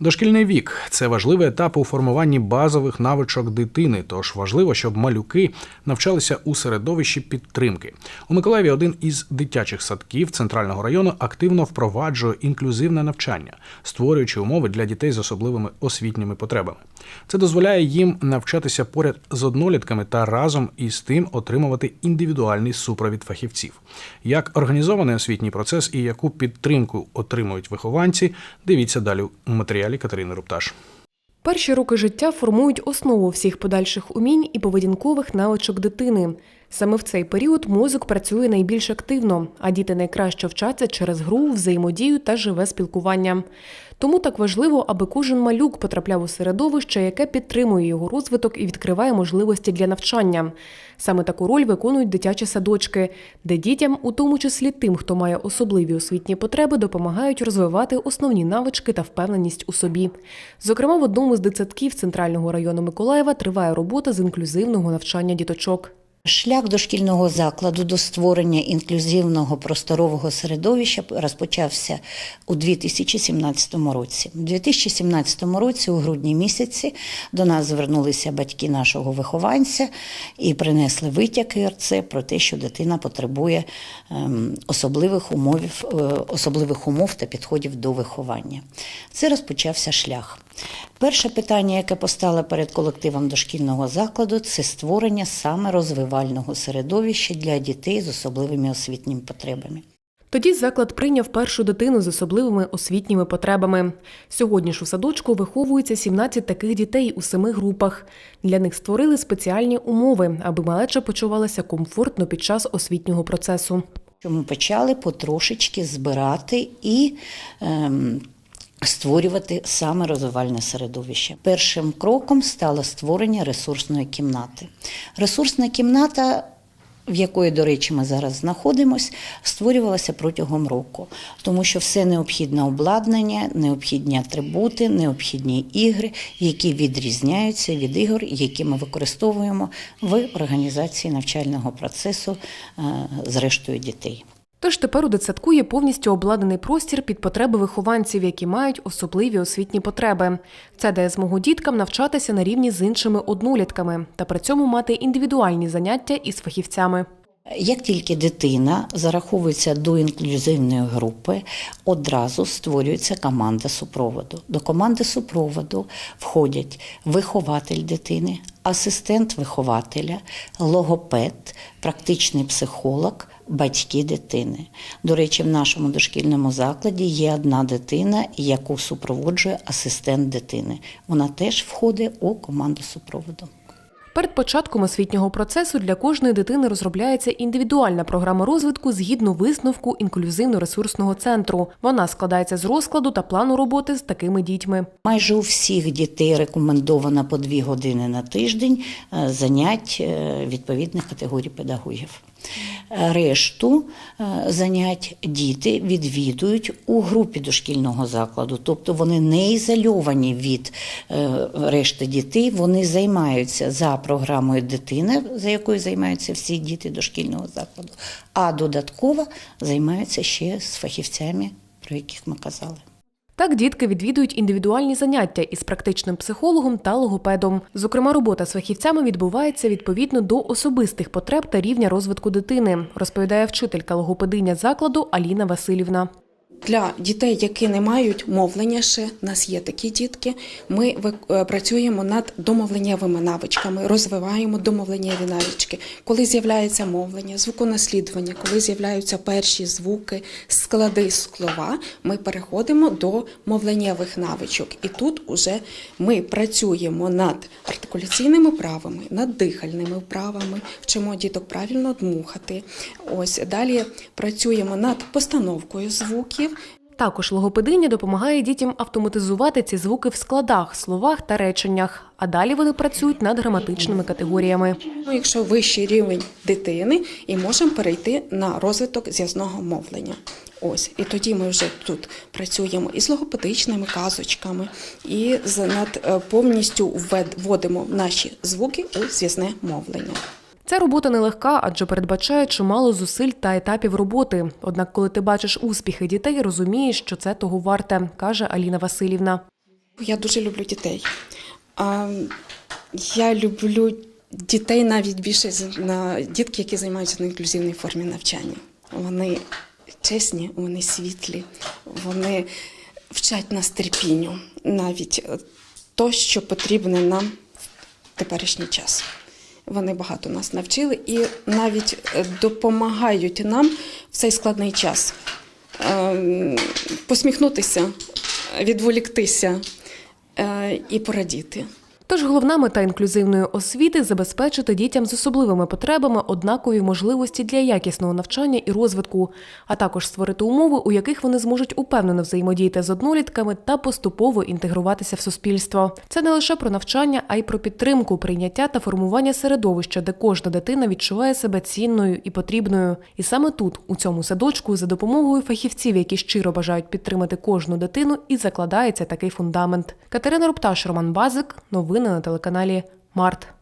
Дошкільний вік це важливий етап у формуванні базових навичок дитини, тож важливо, щоб малюки навчалися у середовищі підтримки. У Миколаєві один із дитячих садків центрального району активно впроваджує інклюзивне навчання, створюючи умови для дітей з особливими освітніми потребами. Це дозволяє їм навчатися поряд з однолітками та разом із тим отримувати індивідуальний супровід фахівців. Як організований освітній процес і яку підтримку отримують вихованці, дивіться далі у матеріалі Катерини Рупташ. Перші роки життя формують основу всіх подальших умінь і поведінкових навичок дитини. Саме в цей період мозок працює найбільш активно, а діти найкраще вчаться через гру, взаємодію та живе спілкування. Тому так важливо, аби кожен малюк потрапляв у середовище, яке підтримує його розвиток і відкриває можливості для навчання. Саме таку роль виконують дитячі садочки, де дітям, у тому числі тим, хто має особливі освітні потреби, допомагають розвивати основні навички та впевненість у собі. Зокрема, в одному з дитсадків центрального району Миколаєва триває робота з інклюзивного навчання діточок. Шлях дошкільного закладу до створення інклюзивного просторового середовища розпочався у 2017 році. У 2017 році, у грудні місяці, до нас звернулися батьки нашого вихованця і принесли витяг ІРЦ про те, що дитина потребує ем, особливих умов, е, особливих умов та підходів до виховання. Це розпочався шлях. Перше питання, яке постало перед колективом дошкільного закладу, це створення саме розвивального середовища для дітей з особливими освітніми потребами. Тоді заклад прийняв першу дитину з особливими освітніми потребами. Сьогодні ж у садочку виховується 17 таких дітей у семи групах. Для них створили спеціальні умови, аби малеча почувалася комфортно під час освітнього процесу. Ми почали потрошечки збирати і ем, створювати саме розвивальне середовище. Першим кроком стало створення ресурсної кімнати. Ресурсна кімната. В якої, до речі, ми зараз знаходимося, створювалася протягом року, тому що все необхідне обладнання, необхідні атрибути, необхідні ігри, які відрізняються від ігор, які ми використовуємо в організації навчального процесу е, з дітей. Тож тепер у дитсадку є повністю обладнаний простір під потреби вихованців, які мають особливі освітні потреби. Це дає змогу діткам навчатися на рівні з іншими однолітками та при цьому мати індивідуальні заняття із фахівцями. Як тільки дитина зараховується до інклюзивної групи, одразу створюється команда супроводу. До команди супроводу входять вихователь дитини, асистент вихователя, логопед, практичний психолог, батьки дитини. До речі, в нашому дошкільному закладі є одна дитина, яку супроводжує асистент дитини. Вона теж входить у команду супроводу. Перед початком освітнього процесу для кожної дитини розробляється індивідуальна програма розвитку згідно висновку інклюзивно-ресурсного центру. Вона складається з розкладу та плану роботи з такими дітьми. Майже у всіх дітей рекомендовано по дві години на тиждень е, занять е, відповідних категорій педагогів. Решту е, занять діти відвідують у групі дошкільного закладу, тобто вони не ізольовані від е, решти дітей, вони займаються за програмою дитини, за якою займаються всі діти дошкільного закладу, а додатково займаються ще з фахівцями, про яких ми казали. Так дітки відвідують індивідуальні заняття із практичним психологом та логопедом. Зокрема, робота з фахівцями відбувається відповідно до особистих потреб та рівня розвитку дитини, розповідає вчителька логопединя закладу Аліна Васильівна. Для дітей, які не мають мовлення ще, в нас є такі дітки. Ми е, працюємо над домовленнєвими навичками, розвиваємо домовленнєві навички. Коли з'являється мовлення, звуконаслідування, коли з'являються перші звуки, склади слова, ми переходимо до мовленнєвих навичок. І тут уже ми працюємо над артикуляційними вправами, над дихальними вправами, вчимо діток правильно дмухати. Ось далі працюємо над постановкою звуків. Також логопединя допомагає дітям автоматизувати ці звуки в складах, словах та реченнях. А далі вони працюють над граматичними категоріями. Ну, якщо вищий рівень дитини, і можемо перейти на розвиток зв'язного мовлення. Ось, і тоді ми вже тут працюємо і з логопедичними казочками, і з над е, повністю вводимо наші звуки у зв'язне мовлення. Ця робота нелегка, адже передбачає чимало зусиль та етапів роботи. Однак, коли ти бачиш успіхи дітей, розумієш, що це того варте, каже Аліна Васильівна. Я дуже люблю дітей. А, Я люблю дітей навіть більше на дітки, які займаються на інклюзивній формі навчання. Вони чесні, вони світлі, вони вчать нас терпінню, навіть то, що потрібне нам в теперішній час. Вони багато нас навчили і навіть е, допомагають нам в цей складний час е, посміхнутися, відволіктися е, і порадіти. Тож головна мета інклюзивної освіти забезпечити дітям з особливими потребами однакові можливості для якісного навчання і розвитку, а також створити умови, у яких вони зможуть упевнено взаємодіяти з однолітками та поступово інтегруватися в суспільство. Це не лише про навчання, а й про підтримку, прийняття та формування середовища, де кожна дитина відчуває себе цінною і потрібною. І саме тут, у цьому садочку, за допомогою фахівців, які щиро бажають підтримати кожну дитину, і закладається такий фундамент. Катерина Рупташ, Роман Базик. Новини на телеканалі Март.